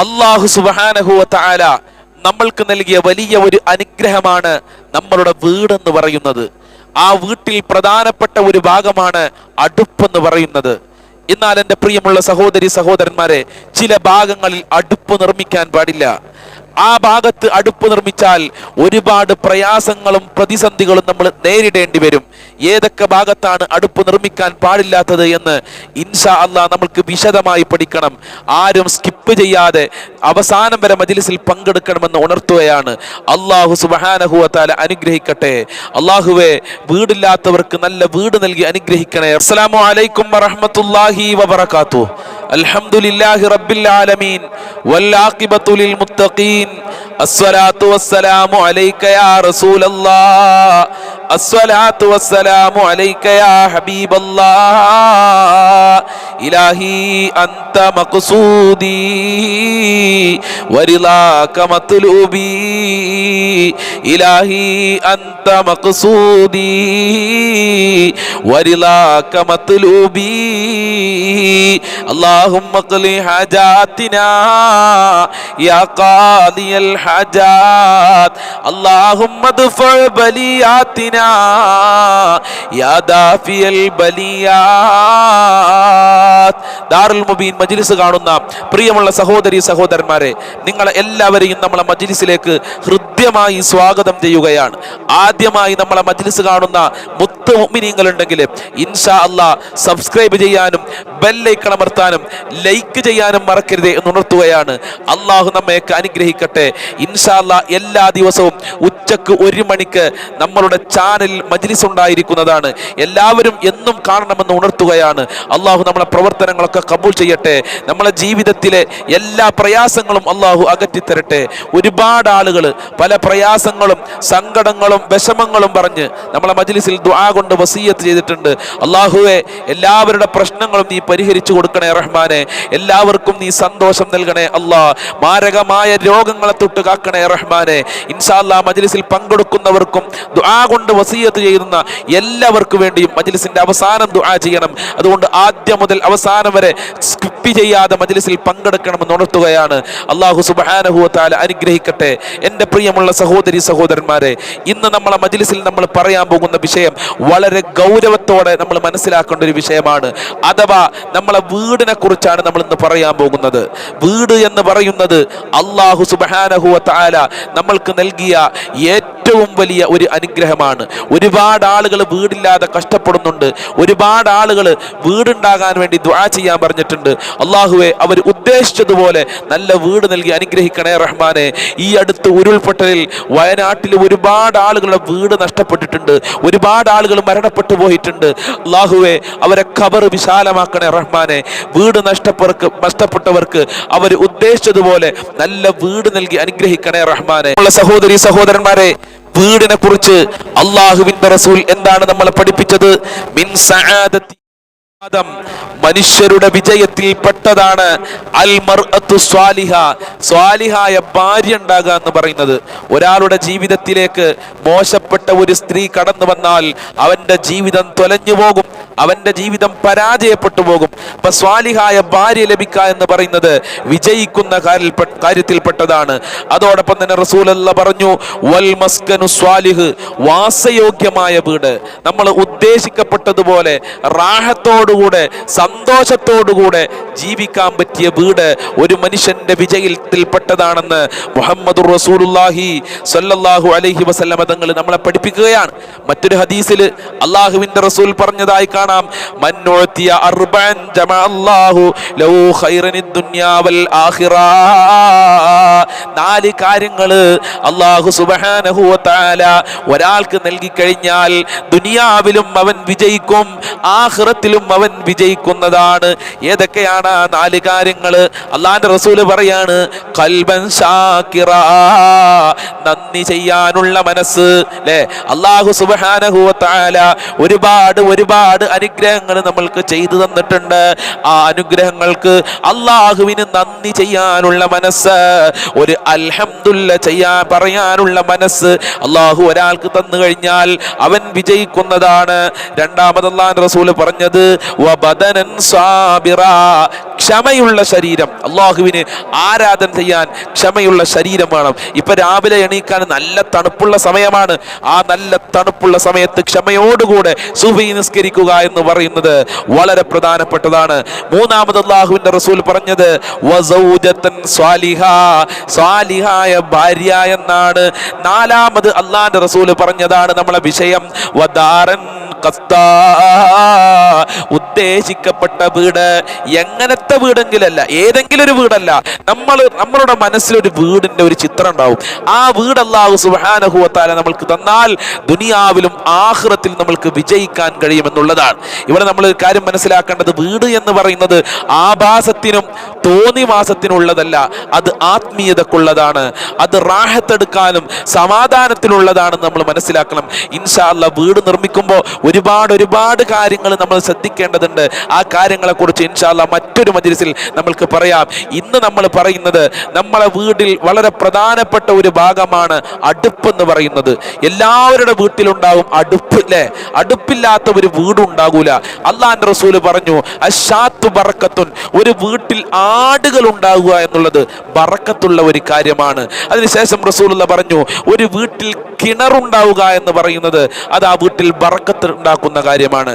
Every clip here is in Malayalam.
അള്ളാഹു സുബാനഹുല നമ്മൾക്ക് നൽകിയ വലിയ ഒരു അനുഗ്രഹമാണ് നമ്മളുടെ വീടെന്ന് പറയുന്നത്. ആ വീട്ടിൽ പ്രധാനപ്പെട്ട ഒരു ഭാഗമാണ് അടുപ്പെന്ന് പറയുന്നത്. എന്നാൽ എന്റെ പ്രിയമുള്ള സഹോദരി സഹോദരന്മാരെ ചില ഭാഗങ്ങളിൽ അടുപ്പ് നിർമ്മിക്കാൻ പാടില്ല. ആ ഭാഗത്ത് അടുപ്പ് നിർമ്മിച്ചാൽ ഒരുപാട് പ്രയാസങ്ങളും പ്രതിസന്ധികളും നമ്മൾ നേരിടേണ്ടി വരും. ഏതൊക്കെ ഭാഗത്താണ് അടുപ്പ് നിർമ്മിക്കാൻ പാടില്ലാത്തത് എന്ന് ഇൻഷാ അള്ളാ നമ്മൾക്ക് വിശദമായി പഠിക്കണം. ആരും സ്കിപ്പ് ചെയ്യാതെ അവസാനം വരെ മജിലിസിൽ പങ്കെടുക്കണമെന്ന് ഉണർത്തുകയാണ്. അള്ളാഹു സുബാനഹുവത്താല അനുഗ്രഹിക്കട്ടെ. അള്ളാഹുവെ വീടില്ലാത്തവർക്ക് നല്ല വീട് നൽകി അനുഗ്രഹിക്കണേ. അസ്സലാമു അലൈക്കും വറഹ്മത്തുള്ളാഹി വബറകാതുഹു. അൽഹംദുലില്ലാഹി റബ്ബിൽ ആലമീൻ. വൽ ആഖിബത്തുലിൽ മുത്തഖീൻ അസ്സലാത്തു വസ്സലാമു അലൈക യാ റസൂലല്ലാഹ് الصلاة والسلام عليك يا حبيب الله. إلهي أنت مقصودي. ورضاك مطلوبي. إلهي أنت مقصودي. ورضاك مطلوبي. اللهم أقل حاجاتنا يا قاضي الحاجات. اللهم ادفع بلياتنا يا دافي البليات ദാറുൽ മുബീൻ മജ്ലിസ് കാണുന്ന പ്രിയമുള്ള സഹോദരി സഹോദരന്മാരെ നിങ്ങളെ എല്ലാവരെയും നമ്മളെ മജ്ലിസിലേക്ക് ഹൃദ്യമായി സ്വാഗതം ചെയ്യുകയാണ് ആദ്യമായി നമ്മളെ മജ്ലിസ് കാണുന്ന മുത്ത് മുഅ്മിനീങ്ങൾ ഉണ്ടെങ്കിൽ ഇൻഷാ അല്ലാ സബ്സ്ക്രൈബ് ചെയ്യാനും ബെല്ലൈക്കൺ അമർത്താനും ലൈക്ക് ചെയ്യാനും മറക്കരുതേ എന്ന് ഉണർത്തുകയാണ് അള്ളാഹു നമ്മയൊക്കെ അനുഗ്രഹിക്കട്ടെ ഇൻഷാ അല്ലാ എല്ലാ ദിവസവും ഉച്ചക്ക് ഒരു മണിക്ക് നമ്മളുടെ ചാനലിൽ മജ്ലിസ് ഉണ്ടായിരിക്കുന്നതാണ്. എല്ലാവരും എന്നും കാണണമെന്ന് ഉണർത്തുകയാണ്. അള്ളാഹു നമ്മളെ പ്രവർത്തനങ്ങളൊക്കെ കബൂൾ ചെയ്യട്ടെ. നമ്മളെ ജീവിതത്തിലെ എല്ലാ പ്രയാസങ്ങളും അള്ളാഹു അകറ്റിത്തരട്ടെ. ഒരുപാട് ആളുകൾ പല പ്രയാസങ്ങളും സങ്കടങ്ങളും വിഷമങ്ങളും പറഞ്ഞ് നമ്മളെ മജ്ലിസിൽ ദുആ കൊണ്ട് വസീയത്ത് ചെയ്തിട്ടുണ്ട്. അള്ളാഹുവെ എല്ലാവരുടെ പ്രശ്നങ്ങളും നീ പരിഹരിച്ചു കൊടുക്കണേ റഹ്മാനെ. എല്ലാവർക്കും നീ സന്തോഷം നൽകണേ അള്ളാ. മാരകമായ രോഗങ്ങളെ തൊട്ട് കാക്കണേ റഹ്മാനെ. ഇൻഷാല്ലാ മജ്ലിസിൽ പങ്കെടുക്കുന്നവർക്കും ദുആ കൊണ്ട് വസീയത്ത് ചെയ്യുന്ന എല്ലാവർക്കും വേണ്ടിയും മജ്ലിസിന്റെ അവസാനം ദുആ ചെയ്യണം. അതുകൊണ്ട് ആദ്യം മുതൽ അവസാനം വരെ സ്കിപ്പ് ചെയ്യാതെ മജ്ലിസിൽ പങ്കെടുക്കണമെന്ന് ഉണർത്തുകയാണ്. അള്ളാഹു സുബ്ഹാനഹു വതആല അനുഗ്രഹിക്കട്ടെ. എന്റെ പ്രിയമുള്ള സഹോദരി സഹോദരന്മാരെ ഇന്ന് നമ്മളെ മജ്ലിസിൽ നമ്മൾ പറയാൻ പോകുന്ന വിഷയം വളരെ ഗൗരവത്തോടെ നമ്മൾ മനസ്സിലാക്കേണ്ട ഒരു വിഷയമാണ്. അഥവാ നമ്മളെ വീടിനെ കുറിച്ചാണ് നമ്മൾ ഇന്ന് പറയാൻ പോകുന്നത്. വീട് എന്ന് പറയുന്നത് അള്ളാഹു സുബ്ഹാനഹു വതആല നമ്മൾക്ക് നൽകിയ ഏറ്റവും വലിയ ഒരു അനുഗ്രഹമാണ്. ഒരുപാട് ആളുകൾ വീടില്ലാതെ കഷ്ടപ്പെടുന്നുണ്ട്. ഒരുപാട് ആളുകൾ വീടുണ്ടാകാൻ വേണ്ടി ദ്വാ ചെയ്യാൻ പറഞ്ഞിട്ടുണ്ട്. അള്ളാഹുവെ അവർ ഉദ്ദേശിച്ചതുപോലെ നല്ല വീട് നൽകി അനുഗ്രഹിക്കണേ റഹ്മാനെ. ഈ അടുത്ത് ഉരുൾപൊട്ടലിൽ വയനാട്ടിൽ ഒരുപാട് ആളുകളുടെ വീട് നഷ്ടപ്പെട്ടിട്ടുണ്ട്. ഒരുപാട് ആളുകൾ മരണപ്പെട്ടു പോയിട്ടുണ്ട്. അള്ളാഹുവെ അവരെ ഖബർ വിശാലമാക്കണേ റഹ്മാനെ. വീട് നഷ്ടപ്പെട്ടവർക്ക് നഷ്ടപ്പെട്ടവർക്ക് അവർ ഉദ്ദേശിച്ചതുപോലെ നല്ല വീട് നൽകി അനുഗ്രഹിക്കണേ റഹ്മാനെ. ഉള്ള സഹോദരി സഹോദരന്മാരെ വീടിനെ കുറിച്ച് അള്ളാഹുവിന്റെ റസൂൽ എന്താണ് നമ്മളെ പഠിപ്പിച്ചത്? മിൻ സആദത്തി ആദം മനുഷ്യരുടെ വിജയത്തിൽ പെട്ടതാണ് സ്വാലിഹ. സ്വാലിഹായ ഭാര്യ ഉണ്ടാകുക എന്ന് പറയുന്നത്. ഒരാളുടെ ജീവിതത്തിലേക്ക് മോശപ്പെട്ട ഒരു സ്ത്രീ കടന്നു വന്നാൽ അവന്റെ ജീവിതം തൊലഞ്ഞു പോകും. അവന്റെ ജീവിതം പരാജയപ്പെട്ടു പോകും. അപ്പൊ സ്വാലിഹായ ഭാര്യ ലഭിക്കുക എന്ന് പറയുന്നത് വിജയിക്കുന്ന കാര്യത്തിൽ കാര്യത്തിൽപ്പെട്ടതാണ്. അതോടൊപ്പം തന്നെ റസൂലല്ല പറഞ്ഞു വൽ മസ്കനു സ്വാലിഹ്. വാസയോഗ്യമായ വീട്. നമ്മൾ ഉദ്ദേശിക്കപ്പെട്ടതുപോലെ റാഹത്തോടുകൂടെ സന്തോഷത്തോടുകൂടെ സന്തോഷത്തോടുകൂടെ ജീവിക്കാൻ പറ്റിയ വീട് ഒരു മനുഷ്യന്റെ വിജയത്തിൽപ്പെട്ടതാണെന്ന് മുഹമ്മദ് റസൂലുല്ലാഹി സല്ലല്ലാഹു അലൈഹി വസല്ലമ തങ്ങൾ നമ്മളെ പഠിപ്പിക്കുകയാണ്. മറ്റൊരു ഹദീസിൽ അള്ളാഹുവിന്റെ റസൂൽ പറഞ്ഞതായി കാണാം. മന്നോത്തിയ അർബൻ ജമഅല്ലാഹു ലഹു ഖൈറനി ദുനിയാ വൽ ആഖിറ. നാല് കാര്യങ്ങൾ അള്ളാഹു സുബ്ഹാനഹു വ തആല ഒരാൾക്ക് നൽകി കഴിഞ്ഞാൽ ദുനിയാവിലും അവൻ വിജയിക്കും ആഖിറത്തിലും അവൻ വിജയിക്കുന്നതാണ്. ഏതൊക്കെയാണ് ആ നാല് കാര്യങ്ങൾ അള്ളാന്റെ റസൂൽ പറയാണ് കൽബൻ ഷാക്കിറ നന്ദി ചെയ്യാനുള്ള മനസ്സ് അല്ലെ അള്ളാഹു സുബ്ഹാനഹു വ ഒരുപാട് ഒരുപാട് അനുഗ്രഹങ്ങൾ നമ്മൾക്ക് ചെയ്തു തന്നിട്ടുണ്ട്. ആ അനുഗ്രഹങ്ങൾക്ക് അള്ളാഹുവിന് നന്ദി ചെയ്യാനുള്ള മനസ്സ് ഒരു അൽഹംദുല്ല ചെയ്യാൻ പറയാനുള്ള മനസ്സ് അള്ളാഹു ഒരാൾക്ക് തന്നു കഴിഞ്ഞാൽ അവൻ വിജയിക്കുന്നതാണ്. രണ്ടാമത് റസൂൽ പറഞ്ഞത് ക്ഷമയുള്ള ശരീരം. അള്ളാഹുവിന് ആരാധന ചെയ്യാൻ ക്ഷമയുള്ള ശരീരം വേണം. ഇപ്പൊ രാവിലെ എണീക്കാൻ നല്ല തണുപ്പുള്ള സമയമാണ്. ആ നല്ല തണുപ്പുള്ള സമയത്ത് ക്ഷമയോടുകൂടെ സുബി നിസ്കരിക്കുക എന്ന് പറയുന്നത് വളരെ പ്രധാനപ്പെട്ടതാണ്. മൂന്നാമത് അള്ളാഹുവിന്റെ റസൂൽ പറഞ്ഞത് സ്വാലിഹായ ഭാര്യ എന്നാണ്. നാലാമത് അള്ളാന്റെ റസൂൽ പറഞ്ഞതാണ് നമ്മളെ വിഷയം. ഉദ്ദേശിക്കപ്പെട്ട വീട് എങ്ങനത്തെ വീടെങ്കിലല്ല ഏതെങ്കിലും ഒരു വീടല്ല. നമ്മൾ നമ്മളുടെ മനസ്സിലൊരു വീടിന്റെ ഒരു ചിത്രം ഉണ്ടാവും. ആ വീട് സുബാനഹുവത്താല നമ്മൾക്ക് തന്നാൽ ദുനിയാവിലും ആഹ്റത്തിൽ നമ്മൾക്ക് വിജയിക്കാൻ കഴിയുമെന്നുള്ളതാണ്. ഇവിടെ നമ്മൾ ഒരു കാര്യം മനസ്സിലാക്കേണ്ടത് വീട് എന്ന് പറയുന്നത് ആഭാസത്തിനും തോന്നിവാസത്തിനുള്ളതല്ല അത് ആത്മീയതക്കുള്ളതാണ്. അത് റാഹത്തെടുക്കാനും സമാധാനത്തിനുള്ളതാണ് നമ്മൾ മനസ്സിലാക്കണം. ഇൻഷാല്ല വീട് നിർമ്മിക്കുമ്പോൾ ഒരുപാട് ഒരുപാട് കാര്യങ്ങൾ നമ്മൾ ശ്രദ്ധിക്കേണ്ടതുണ്ട്. ആ കാര്യങ്ങളെ കുറിച്ച് ഇൻഷാല്ല മറ്റൊരു മജിലിസിൽ നമ്മൾക്ക് പറയാം. ഇന്ന് നമ്മൾ പറയുന്നത് നമ്മളെ വീട്ടിൽ വളരെ പ്രധാനപ്പെട്ട ഒരു ഭാഗമാണ് അടുപ്പ് എന്ന് പറയുന്നത്. എല്ലാവരുടെ വീട്ടിലുണ്ടാകും അടുപ്പ് അല്ലേ അടുപ്പില്ലാത്ത ഒരു വീടുണ്ടാകൂല. അള്ളാന്റെ റസൂൽ പറഞ്ഞു അശാത്തു ബറക്കത്തുൻ. ഒരു വീട്ടിൽ ആടുകൾ ഉണ്ടാകുക എന്നുള്ളത് ബറക്കത്തുള്ള ഒരു കാര്യമാണ്. അതിനുശേഷം റസൂലുള്ള പറഞ്ഞു ഒരു വീട്ടിൽ കിണറുണ്ടാവുക എന്ന് പറയുന്നത് അത് ആ വീട്ടിൽ ബറക്കത്ത് ഉണ്ടാക്കുന്ന കാര്യമാണ്.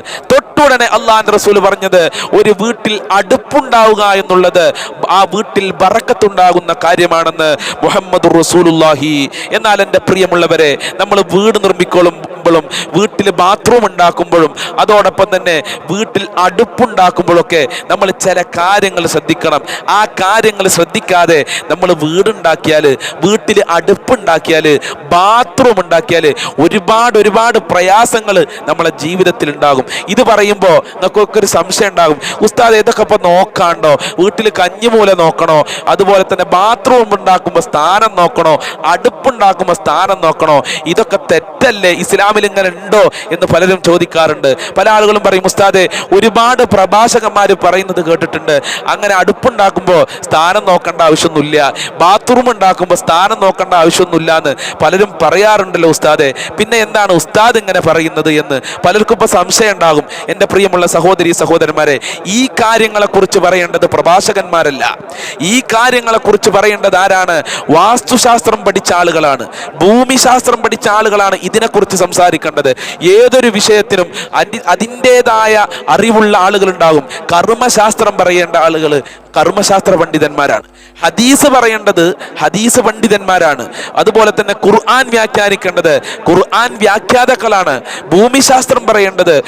തൊട്ടുടനെ അള്ളാന്റെ റസൂൽ പറഞ്ഞത് ഒരു വീട്ടിൽ അടുപ്പുണ്ടാവുക എന്നുള്ളത് ആ വീട്ടിൽ ബറക്കത്തുണ്ടാകുന്ന കാര്യമാണെന്ന് മുഹമ്മദ് റസൂലുല്ലാഹി എന്നാൽ എന്റെ പ്രിയമുള്ളവരെ നമ്മൾ വീട് നിർമ്മിക്കുമ്പോഴും വീട്ടിൽ ബാത്റൂം ഉണ്ടാക്കുമ്പോഴും അതോടൊപ്പം തന്നെ വീട്ടിൽ അടുപ്പുണ്ടാക്കുമ്പോഴൊക്കെ നമ്മൾ ചില കാര്യങ്ങൾ ശ്രദ്ധിക്കണം. ആ കാര്യങ്ങൾ ശ്രദ്ധിക്കാതെ നമ്മൾ വീടുണ്ടാക്കിയാൽ വീട്ടിൽ അടുപ്പുണ്ടാക്കിയാൽ ബാത്റൂം ഉണ്ടാക്കിയാൽ ഒരുപാട് ഒരുപാട് പ്രയാസങ്ങൾ നമ്മളെ ജീവിതത്തിൽ ഉണ്ടാകും ഇത് പറയുമ്പോൾ നിങ്ങൾക്കൊക്കെ ഒരു സംശയം ഉണ്ടാകും. ഉസ്താദ് ഇതൊക്കെ ഇപ്പം നോക്കാണ്ടോ? വീട്ടിൽ കഞ്ഞിമൂല നോക്കണോ? അതുപോലെ തന്നെ ബാത്റൂം ഉണ്ടാക്കുമ്പോൾ സ്ഥാനം നോക്കണോ? അടുപ്പുണ്ടാക്കുമ്പോൾ സ്ഥാനം നോക്കണോ? ഇതൊക്കെ തെറ്റല്ലേ? ഇസ്ലാമിൽ ഇങ്ങനെ ഉണ്ടോ എന്ന് പലരും ചോദിക്കാറുണ്ട്. പല ആളുകളും പറയും ഉസ്താദ് ഒരുപാട് പ്രഭാഷകന്മാർ പറയുന്നത് കേട്ടിട്ടുണ്ട്. അങ്ങനെ അടുപ്പുണ്ടാക്കുമ്പോൾ സ്ഥാനം നോക്കേണ്ട ആവശ്യമൊന്നുമില്ല. ബാത്റൂം ഉണ്ടാക്കുമ്പോൾ സ്ഥാനം നോക്കേണ്ട ആവശ്യമൊന്നുമില്ല എന്ന് പലരും പറയാറുണ്ടല്ലോ ഉസ്താദെ. പിന്നെ എന്താണ് ഉസ്താദ് ഇങ്ങനെ പറയുന്നത് എന്ന്? പലർക്കും ഇപ്പോൾ സംശയം ഉണ്ടാകും. എന്റെ പ്രിയമുള്ള സഹോദരി സഹോദരന്മാരെ ഈ കാര്യങ്ങളെക്കുറിച്ച് പറയേണ്ടത് പ്രഭാഷകന്മാരല്ല. ഈ കാര്യങ്ങളെക്കുറിച്ച് പറയേണ്ടത് ആരാണ്? വാസ്തുശാസ്ത്രം പഠിച്ച ആളുകളാണ്. ഭൂമിശാസ്ത്രം പഠിച്ച ആളുകളാണ് ഇതിനെക്കുറിച്ച് സംസാരിക്കേണ്ടത്. ഏതൊരു വിഷയത്തിനും അതി- അതിന്റേതായ അറിവുള്ള ആളുകളുണ്ടാകും. കർമ്മശാസ്ത്രം പറയേണ്ട ആളുകൾ കർമ്മശാസ്ത്ര പണ്ഡിതന്മാരാണ്. ഹദീസ് പറയേണ്ടത് ഹദീസ് പണ്ഡിതന്മാരാണ്. അതുപോലെ തന്നെ ഖുർആൻ വ്യാഖ്യാനിക്കേണ്ടത് ഖുർആൻ വ്യാഖ്യാതാക്കളാണ്. ഭൂമിശാസ്ത്രം പറയേണ്ടത്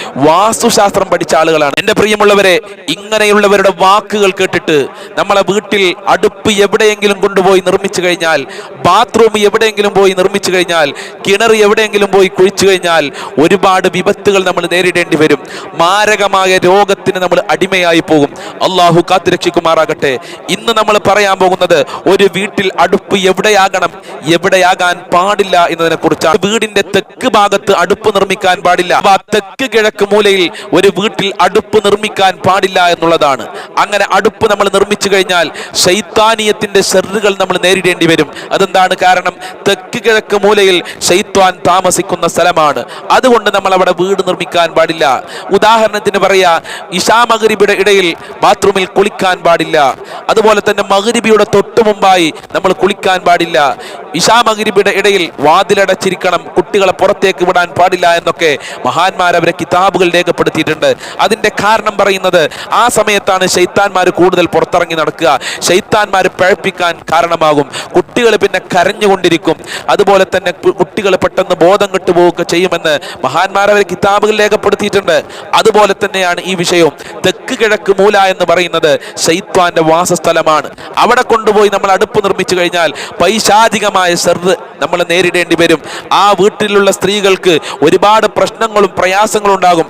വാസ്തുശാസ്ത്രം പഠിച്ച ആളുകളാണ്. എന്റെ പ്രിയമുള്ളവരെ ഇങ്ങനെയുള്ളവരുടെ വാക്കുകൾ കേട്ടിട്ട് നമ്മളെ വീട്ടിൽ അടുപ്പ് എവിടെയെങ്കിലും കൊണ്ടുപോയി നിർമ്മിച്ചു കഴിഞ്ഞാൽ ബാത്റൂം എവിടെയെങ്കിലും പോയി നിർമ്മിച്ചു കഴിഞ്ഞാൽ കിണർ എവിടെയെങ്കിലും പോയി കുഴിച്ചു കഴിഞ്ഞാൽ ഒരുപാട് വിപത്തുകൾ നമ്മൾ നേരിടേണ്ടി വരും. മാരകമായ രോഗത്തിന് നമ്മൾ അടിമയായി പോകും. അള്ളാഹു കാത്തുരക്ഷിക്കുമാറാകട്ടെ. ഇന്ന് നമ്മൾ പറയാൻ പോകുന്നത് ഒരു വീട്ടിൽ അടുപ്പ് എവിടെയാകണം എവിടെയാകാൻ പാടില്ല എന്നതിനെ കുറിച്ചാണ് വീടിന്റെ തെക്ക് ഭാഗത്ത് അടുപ്പ് നിർമ്മിക്കാൻ പാടില്ല. തെക്ക് കിഴക്ക് മൂലയിൽ ഒരു വീട്ടിൽ അടുപ്പ് നിർമ്മിക്കാൻ പാടില്ല എന്നുള്ളതാണ്. അങ്ങനെ അടുപ്പ് നമ്മൾ നിർമ്മിച്ചു കഴിഞ്ഞാൽ ശൈത്താനീയത്തിന്റെ ഷെറുകൾ നമ്മൾ നേരിടേണ്ടി വരും. അതെന്താണ് കാരണം? തെക്ക് കിഴക്ക് മൂലയിൽ ശൈത്വാൻ താമസിക്കുന്ന സ്ഥലമാണ്. അതുകൊണ്ട് നമ്മൾ അവിടെ വീട് നിർമ്മിക്കാൻ പാടില്ല. ഉദാഹരണത്തിന് പറയാ ഇഷാ മകരിബിയുടെ ഇടയിൽ ബാത്റൂമിൽ കുളിക്കാൻ പാടില്ല. അതുപോലെ തന്നെ മകരിബിയുടെ തൊട്ടു മുമ്പായി നമ്മൾ കുളിക്കാൻ പാടില്ല. ഇഷാ മകരിബിയുടെ ഇടയിൽ വാതിലടച്ചിരിക്കണം കുട്ടികളെ പുറത്തേക്ക് വിടാൻ പാടില്ല എന്നൊക്കെ മഹാന്മാർ അവരെ കിതാബുകൾ രേഖപ്പെടുത്തിയിട്ടുണ്ട് അതിന്റെ കാരണം പറയുന്നത് ആ സമയത്താണ് ശൈത്താന്മാർ കൂടുതൽ പുറത്തിറങ്ങി നടക്കുക. ശൈത്താന്മാർ പഴപ്പിക്കാൻ കാരണമാകും. കുട്ടികൾ പിന്നെ കരഞ്ഞുകൊണ്ടിരിക്കും. അതുപോലെ തന്നെ കുട്ടികൾ പെട്ടെന്ന് ബോധം കെട്ടുപോവുക ചെയ്യുമെന്ന് മഹാന്മാരവർ കിതാബുകൾ രേഖപ്പെടുത്തിയിട്ടുണ്ട്. അതുപോലെ തന്നെയാണ് ഈ വിഷയം തെക്ക് കിഴക്ക് മൂല എന്ന് പറയുന്നത് ശൈത്വാന്റെ വാസസ്ഥലമാണ്. അവിടെ കൊണ്ടുപോയി നമ്മൾ അടുപ്പ് നിർമ്മിച്ചു കഴിഞ്ഞാൽ പൈശാചികമായ സെർവ് നമ്മൾ നേരിടേണ്ടി വരും. ആ വീട്ടിലുള്ള സ്ത്രീകൾക്ക് ഒരുപാട് പ്രശ്നങ്ങളും പ്രയാസങ്ങളും ഉണ്ടാകും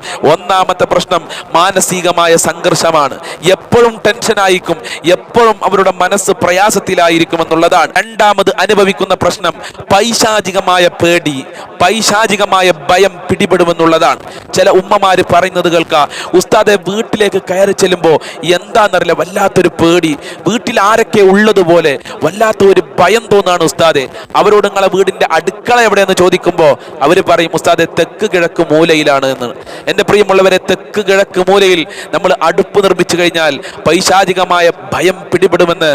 ഒന്നാമത്തെ പ്രശ്നം മാനസികമായ സംഘർഷമാണ്. എപ്പോഴും ടെൻഷനായിരിക്കും എപ്പോഴും അവരുടെ മനസ്സ് പ്രയാസത്തിലായിരിക്കും എന്നുള്ളതാണ്. രണ്ടാമത് അനുഭവിക്കുന്ന പ്രശ്നം പൈശാചികമായ പേടി പൈശാചികമായ ഭയം പിടിപെടുമെന്നുള്ളതാണ്. ചില ഉമ്മമാര് പറയുന്നത് കേൾക്കാം ഉസ്താദെ വീട്ടിലേക്ക് കയറി ചെല്ലുമ്പോൾ എന്താണെന്നറിയില്ല വല്ലാത്തൊരു പേടി. വീട്ടിൽ ആരൊക്കെ ഉള്ളതുപോലെ വല്ലാത്ത ഒരു ഭയം തോന്നാണ് ഉസ്താദെ. അവരോട് നിങ്ങളെ വീടിന്റെ അടുക്കള എവിടെയെന്ന് ചോദിക്കുമ്പോൾ അവർ പറയും ഉസ്താദെ തെക്ക് കിഴക്ക് മൂലയിലാണ് എന്ന്. എന്റെ പ്രിയമുള്ളവർ പ്രിയമുള്ളവരെ തെക്ക് കിഴക്ക് മൂലയിൽ നമ്മൾ അടുപ്പ് നിർമ്മിച്ചു കഴിഞ്ഞാൽ പൈശാചികമായ ഭയം പിടിപെടുമെന്ന്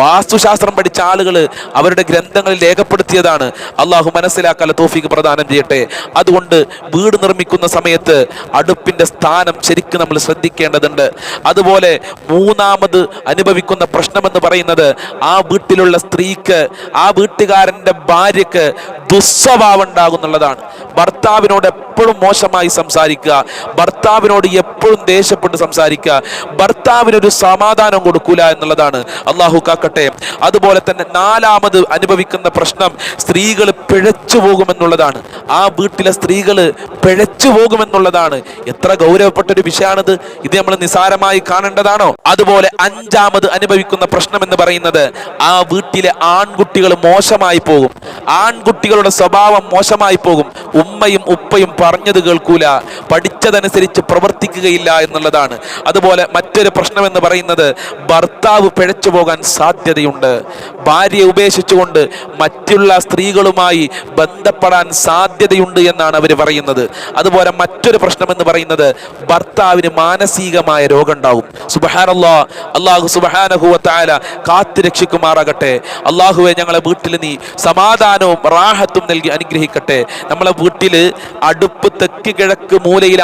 വാസ്തുശാസ്ത്രം പഠിച്ച ആളുകൾ അവരുടെ ഗ്രന്ഥങ്ങളിൽ രേഖപ്പെടുത്തിയതാണ്. അള്ളാഹു മനസ്സിലാക്കാൻ തോഫിക്ക് പ്രദാനം ചെയ്യട്ടെ. അതുകൊണ്ട് വീട് നിർമ്മിക്കുന്ന സമയത്ത് അടുപ്പിന്റെ സ്ഥാനം ശരിക്കും നമ്മൾ ശ്രദ്ധിക്കേണ്ടതുണ്ട്. അതുപോലെ മൂന്നാമത് അനുഭവിക്കുന്ന പ്രശ്നമെന്ന് പറയുന്നത് ആ വീട്ടിലുള്ള സ്ത്രീക്ക് ആ വീട്ടുകാരന്റെ ഭാര്യക്ക് ദുസ്വഭാവം ഉണ്ടാകുന്നുള്ളതാണ് ഭർത്താവിനോട് എപ്പോഴും മോശമായി സംസാരിക്കുക. ഭർത്താവിനോട് എപ്പോഴും ദേഷ്യപ്പെട്ട് സംസാരിക്കുക. ഭർത്താവിനൊരു സമാധാനം കൊടുക്കൂല എന്നുള്ളതാണ്. അള്ളാഹു കാക്കട്ടെ. അതുപോലെ തന്നെ നാലാമത് അനുഭവിക്കുന്ന പ്രശ്നം സ്ത്രീകൾ പിഴച്ചു പോകുമെന്നുള്ളതാണ്. ആ വീട്ടിലെ സ്ത്രീകൾ പിഴച്ചു പോകുമെന്നുള്ളതാണ്. എത്ര ഗൗരവപ്പെട്ട ഒരു വിഷയമാണിത് ഇത് നമ്മൾ നിസാരമായി കാണേണ്ടതാണോ? അതുപോലെ അഞ്ചാമത് അനുഭവിക്കുന്ന പ്രശ്നം എന്ന് പറയുന്നത് ആ വീട്ടിലെ ആൺകുട്ടികൾ മോശമായി പോകും. ആൺകുട്ടികളുടെ സ്വഭാവം മോശമായി പോകും. ഉമ്മയും ഉപ്പയും പറഞ്ഞത് കേൾക്കൂല. പഠിച്ചതനുസരിച്ച് പ്രവർത്തിക്കുകയില്ല എന്നുള്ളതാണ്. അതുപോലെ മറ്റൊരു പ്രശ്നം എന്ന് പറയുന്നത് ഭർത്താവ് പിഴച്ചു പോകാൻ സാധ്യതയുണ്ട്. ഭാര്യയെ ഉപേക്ഷിച്ചുകൊണ്ട് മറ്റുള്ള സ്ത്രീകളുമായി ബന്ധപ്പെടാൻ സാധ്യതയുണ്ട് എന്നാണ് അവർ പറയുന്നത്. അതുപോലെ മറ്റൊരു പ്രശ്നം എന്ന് പറയുന്നത് ഭർത്താവിന് മാനസികമായ രോഗം ഉണ്ടാവും സുബഹാനല്ലാ അള്ളാഹു സുബഹാനഹുവത്തായ കാത്തു രക്ഷിക്കുമാറാകട്ടെ. അള്ളാഹുവെ ഞങ്ങളെ വീട്ടിൽ നീ സമാധാനവും റാഹത്തും നൽകി അനുഗ്രഹിക്കട്ടെ. നമ്മളെ വീട്ടിൽ അടുപ്പ് തെക്ക് കിഴക്ക്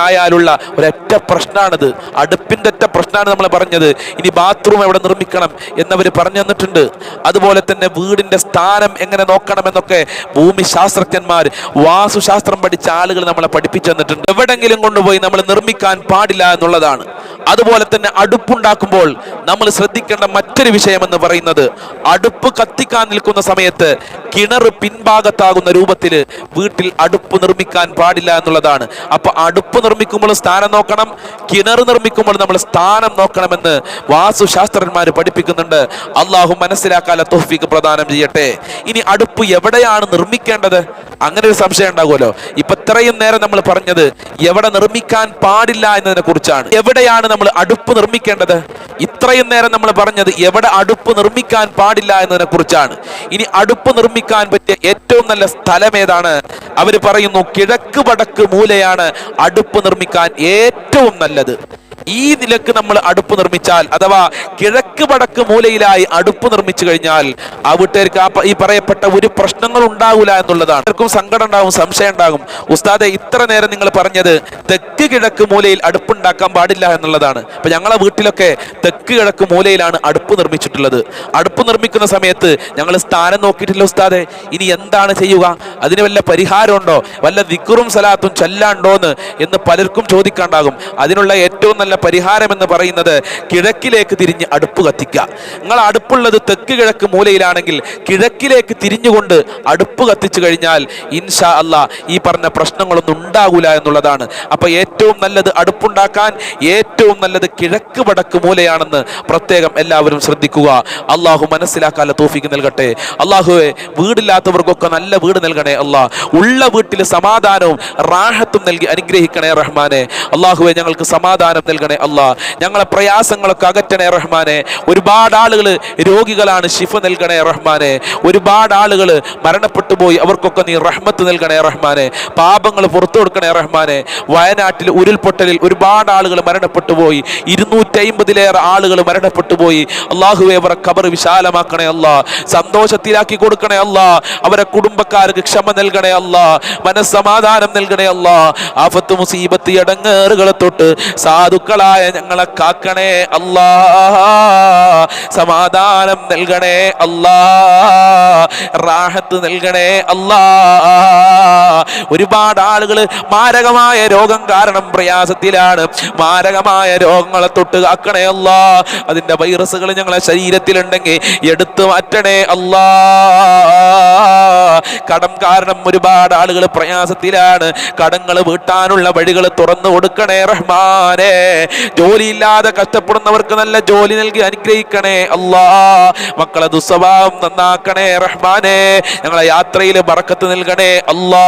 മൂലയിലായാലുള്ള ഒരൊറ്റ പ്രശ്നമാണിത് അടുപ്പിന്റെ ഒറ്റ പ്രശ്നമാണ് നമ്മൾ പറഞ്ഞത്. ഇനി ബാത്റൂം എവിടെ നിർമ്മിക്കണം എന്നവർ പറഞ്ഞു തന്നിട്ടുണ്ട്. അതുപോലെ തന്നെ വീടിന്റെ സ്ഥാനം എങ്ങനെ നോക്കണമെന്നൊക്കെ ഭൂമി ശാസ്ത്രജ്ഞന്മാർ വാസുശാസ്ത്രം പഠിച്ച ആളുകൾ നമ്മളെ പഠിപ്പിച്ചു തന്നിട്ടുണ്ട്. എവിടെങ്കിലും കൊണ്ടുപോയി നമ്മൾ നിർമ്മിക്കാൻ പാടില്ല എന്നുള്ളതാണ്. അതുപോലെ തന്നെ അടുപ്പുണ്ടാക്കുമ്പോൾ നമ്മൾ ശ്രദ്ധിക്കേണ്ട മറ്റൊരു വിഷയമെന്ന് പറയുന്നത് അടുപ്പ് കത്തിക്കാൻ നിൽക്കുന്ന സമയത്ത് കിണർ പിൻഭാഗത്താകുന്ന രൂപത്തിൽ വീട്ടിൽ അടുപ്പ് നിർമ്മിക്കാൻ പാടില്ല എന്നുള്ളതാണ്. അപ്പൊ അടുപ്പ് നിർമ്മിക്കുമ്പോൾ സ്ഥാനം നോക്കണം. കിണർ നിർമ്മിക്കുമ്പോൾ നമ്മൾ സ്ഥാനം നോക്കണമെന്ന് വാസുശാസ്ത്രജ്ഞന്മാർ പഠിപ്പിക്കുന്നുണ്ട്. അള്ളാഹു മനസ്സിലാക്കാല തോഫിക്ക് പ്രദാനം ചെയ്യട്ടെ. ഇനി അടുപ്പ് എവിടെയാണ് നിർമ്മിക്കേണ്ടത്? അങ്ങനെ ഒരു സംശയം ഉണ്ടാകുമല്ലോ. ഇപ്പൊ ഇത്രയും നേരം നമ്മൾ പറഞ്ഞത് എവിടെ നിർമ്മിക്കാൻ പാടില്ല എന്നതിനെ കുറിച്ചാണ്. എവിടെയാണ് നമ്മൾ അടുപ്പ് നിർമ്മിക്കേണ്ടത്? ഇത്രയും നേരം നമ്മൾ പറഞ്ഞത് എവിടെ അടുപ്പ് നിർമ്മിക്കാൻ പാടില്ല എന്നതിനെ കുറിച്ചാണ്. ഇനി അടുപ്പ് നിർമ്മിക്കാൻ പറ്റിയ ഏറ്റവും നല്ല സ്ഥലം ഏതാണ്? അവർ പറയുന്നു കിഴക്ക് വടക്ക് മൂലയാണ് അടുപ്പ് നിർമ്മിക്കാൻ ഏറ്റവും നല്ലത്. ഈ നിലയ്ക്ക് നമ്മൾ അടുപ്പ് നിർമ്മിച്ചാൽ അഥവാ കിഴക്ക് വടക്ക് മൂലയിലായി അടുപ്പ് നിർമ്മിച്ചു കഴിഞ്ഞാൽ ആ വീട്ടുകാർക്ക് ആ ഈ പറയപ്പെട്ട ഒരു പ്രശ്നങ്ങൾ ഉണ്ടാവില്ല എന്നുള്ളതാണ്. ആർക്കും സങ്കടം ഉണ്ടാകും സംശയം ഉണ്ടാകും. ഉസ്താദെ ഇത്ര നേരം നിങ്ങൾ പറഞ്ഞത് തെക്ക് കിഴക്ക് മൂലയിൽ അടുപ്പുണ്ടാക്കാൻ പാടില്ല എന്നുള്ളതാണ്. അപ്പൊ ഞങ്ങളെ വീട്ടിലൊക്കെ തെക്ക് കിഴക്ക് മൂലയിലാണ് അടുപ്പ് നിർമ്മിച്ചിട്ടുള്ളത്. അടുപ്പ് നിർമ്മിക്കുന്ന സമയത്ത് ഞങ്ങൾ സ്ഥാനം നോക്കിയിട്ടില്ല ഉസ്താദെ. ഇനി എന്താണ് ചെയ്യുക? അതിന് വല്ല പരിഹാരമുണ്ടോ? വല്ല ദിക്കുറും സലാത്തും ചൊല്ലാണ്ടോന്ന് എന്ന് പലർക്കും ചോദിക്കാണ്ടാകും. അതിനുള്ള ഏറ്റവും നല്ല പരിഹാരം എന്ന് പറയുന്നത് കിഴക്കിലേക്ക് തിരിഞ്ഞ് അടുപ്പ് കത്തിക്കുക. നിങ്ങൾ അടുപ്പുള്ളത് തെക്ക് കിഴക്ക് മൂലയിലാണെങ്കിൽ കിഴക്കിലേക്ക് തിരിഞ്ഞുകൊണ്ട് അടുപ്പ് കത്തിച്ചു കഴിഞ്ഞാൽ ഇൻഷാ അല്ല ഈ പറഞ്ഞ പ്രശ്നങ്ങളൊന്നും ഉണ്ടാകൂല എന്നുള്ളതാണ്. അപ്പോൾ ഏറ്റവും നല്ലത് അടുപ്പുണ്ടാക്കാൻ ഏറ്റവും നല്ലത് കിഴക്ക് വടക്ക് മൂലയാണെന്ന് പ്രത്യേകം എല്ലാവരും ശ്രദ്ധിക്കുക. അള്ളാഹു മനസ്സിലാക്കാനുള്ള തോഫിക്ക് നൽകട്ടെ. അള്ളാഹുവെ വീടില്ലാത്തവർക്കൊക്കെ നല്ല വീട് നൽകണേ അല്ലാ. ഉള്ള വീട്ടിൽ സമാധാനവും റാഹത്തും നൽകി അനുഗ്രഹിക്കണേ റഹ്മാനെ. അള്ളാഹുവെ ഞങ്ങൾക്ക് സമാധാനം നൽകണേ. അല്ലാ. ഞങ്ങളെ പ്രയാസങ്ങളൊക്കെ അകറ്റണേ റഹ്മാനെ. ഒരുപാട് ആളുകൾ രോഗികളാണ് ശിഫ നൽകണേ റഹ്മാനെ. ഒരുപാട് ആളുകൾ മരണപ്പെട്ടു പോയി അവർക്കൊക്കെ നീ റഹ്മത്ത് നൽകണേ റഹ്മാനെ. പാപങ്ങൾ പുറത്തു കൊടുക്കണേ റഹ്മാനെ. വയനാട്ടിൽ ഉരുൾപൊട്ടലിൽ ഒരുപാട് ആളുകൾ മരണപ്പെട്ടു പോയി. ഇരുന്നൂറ്റി അമ്പതിലേറെ ആളുകൾ മരണപ്പെട്ടു പോയി. അള്ളാഹുവെ അവരെ കബർ വിശാലമാക്കണേ അല്ല. സന്തോഷത്തിലാക്കി കൊടുക്കണേ അല്ല. അവരെ കുടുംബക്കാർക്ക് ക്ഷമ നൽകണേ അല്ല. മനസ്സമാധാനം നൽകണേ അല്ല. ആഫത്ത് മുസീബത്ത് ഇടങ്ങേറുകളെ തൊട്ട് സാധുക്കളായ ഞങ്ങളെ കാക്കണേ അല്ലാ. സമാധാനം നൽകണേ അല്ലാ. റാഹത്ത് നൽകണേ അല്ലാ. ഒരുപാട് ആളുകൾ മാരകമായ രോഗം കാരണം പ്രയാസത്തിലാണ്. മാരകമായ രോഗങ്ങളെ തൊട്ട് കാക്കണേ അല്ലാ. അതിന്റെ വൈറസുകൾ ഞങ്ങളെ ശരീരത്തിലുണ്ടെങ്കിൽ എടുത്തു മാറ്റണേ അല്ലാ. കടം കാരണം ഒരുപാട് ആളുകൾ പ്രയാസത്തിലാണ്. കടങ്ങൾ വീട്ടാനുള്ള വഴികൾ തുറന്നു കൊടുക്കണേ റഹ്മാനെ. ജോലിയില്ലാതെ കഷ്ടപ്പെടുന്നവർക്ക് നല്ല ജോലി നൽകി അനുഗ്രഹിക്കണേ. അല്ലാ മക്കളെ ദുസ്വഭാവം നന്നാക്കണേ റഹ്മാനെ. ഞങ്ങളെ യാത്രയിൽ ബറക്കത്ത് നൽകണേ. അല്ലാ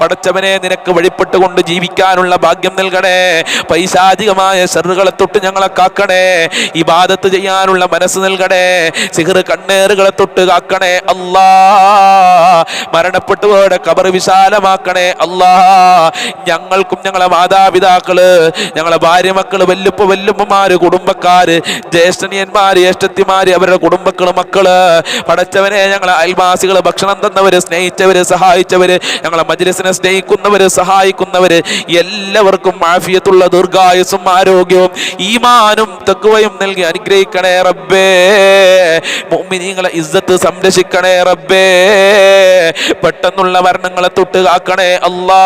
പടച്ചവനെ നിനക്ക് വഴിപ്പെട്ടുകൊണ്ട് ജീവിക്കാനുള്ള ഭാഗ്യം നൽകണേ. പൈശാചികമായ സെറുകളെ തൊട്ട് ഞങ്ങളെ കാക്കണേ. ഈ ബാധത്ത് ചെയ്യാനുള്ള മനസ്സ് നൽകണേ. സിഹറ് കണ്ണേറുകളെ തൊട്ട് കാക്കണേ. അല്ലാ മരണപ്പെട്ടവരുടെ കബർ വിശാലമാക്കണേ. അല്ലാ ഞങ്ങൾക്കും ഞങ്ങളെ മാതാപിതാക്കൾ ഞങ്ങളെ ഭാര്യ മക്കൾ വല്ലുപ്പ വല്ലുമ്മമാര് കുടുംബക്കാര് ജ്യേഷ്ഠനിയന്മാര് ജ്യേഷ്ഠത്തിമാര് അവരുടെ കുടുംബക്കൾ മക്കൾ. പടച്ചവനെ ഞങ്ങളെ അയൽവാസികൾ ഭക്ഷണം തന്നവര് സ്നേഹിച്ചവര് സഹായിച്ചവര് ഞങ്ങളെ മജ്ലിസിനെ സ്നേഹിക്കുന്നവര് സഹായിക്കുന്നവര് എല്ലാവർക്കും മാഫിയത്തുള്ള ദീർഘായുസും ആരോഗ്യവും ഈമാനും തെക്കുവയും നൽകി അനുഗ്രഹിക്കണേ റബ്ബേ. മോമിനിങ്ങളെ ഇസ്സത്ത് സംരക്ഷിക്കണേ റബ്ബേ. പെട്ടെന്നുള്ള മരണങ്ങളെ തൊട്ട് കാക്കണേ അല്ലാ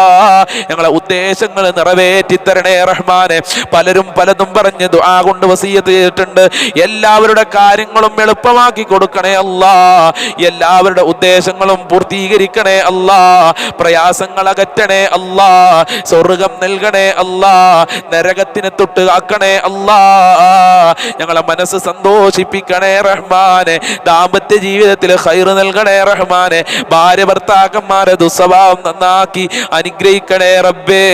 ഞങ്ങളെ ഉദ്ദേശങ്ങൾ നിറവേറ്റി തരണേ റഹ്മാനെ. പലരും പലതും പറഞ്ഞ് ദുആ കൊണ്ട് വസീയത്ത് ചെയ്തിട്ടുണ്ട്. എല്ലാവരുടെ കാര്യങ്ങളും എളുപ്പമാക്കി കൊടുക്കണേ അല്ലാ. എല്ലാവരുടെ ഉദ്ദേശങ്ങളും പൂർത്തീകരിക്കണേ അല്ലാ. പ്രയാസങ്ങൾ അകറ്റണേ അല്ലാ. സ്വർഗം നൽകണേ അല്ലാ. നരകത്തിന് തൊട്ട് ആക്കണേ അല്ലാ. ഞങ്ങളെ മനസ്സ് സന്തോഷിപ്പിക്കണേ റഹ്മാനെ. ദാമ്പത്യ ജീവിതത്തിൽ ഹൈർ നൽകണേ റഹ്മാനെ. ഭാര്യ ഭർത്താക്കന്മാരെ ദുസ്വഭാവം നന്നാക്കി അനുഗ്രഹിക്കണേ റബ്ബേ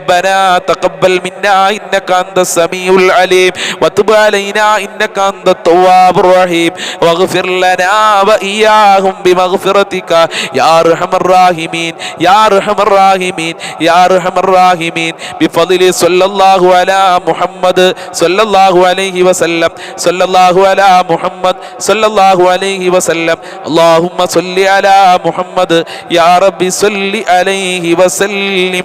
ربنا تقبل منا انك انت السميع العليم وتب علينا انك انت التواب الرحيم واغفر لنا واياهم بمغفرتك يا ارحم الراحمين يا ارحم الراحمين يا ارحم الراحمين بفضل صلى الله على محمد صلى الله عليه وسلم صلى الله على محمد صلى الله عليه وسلم اللهم صل على محمد يا رب صل عليه وسلم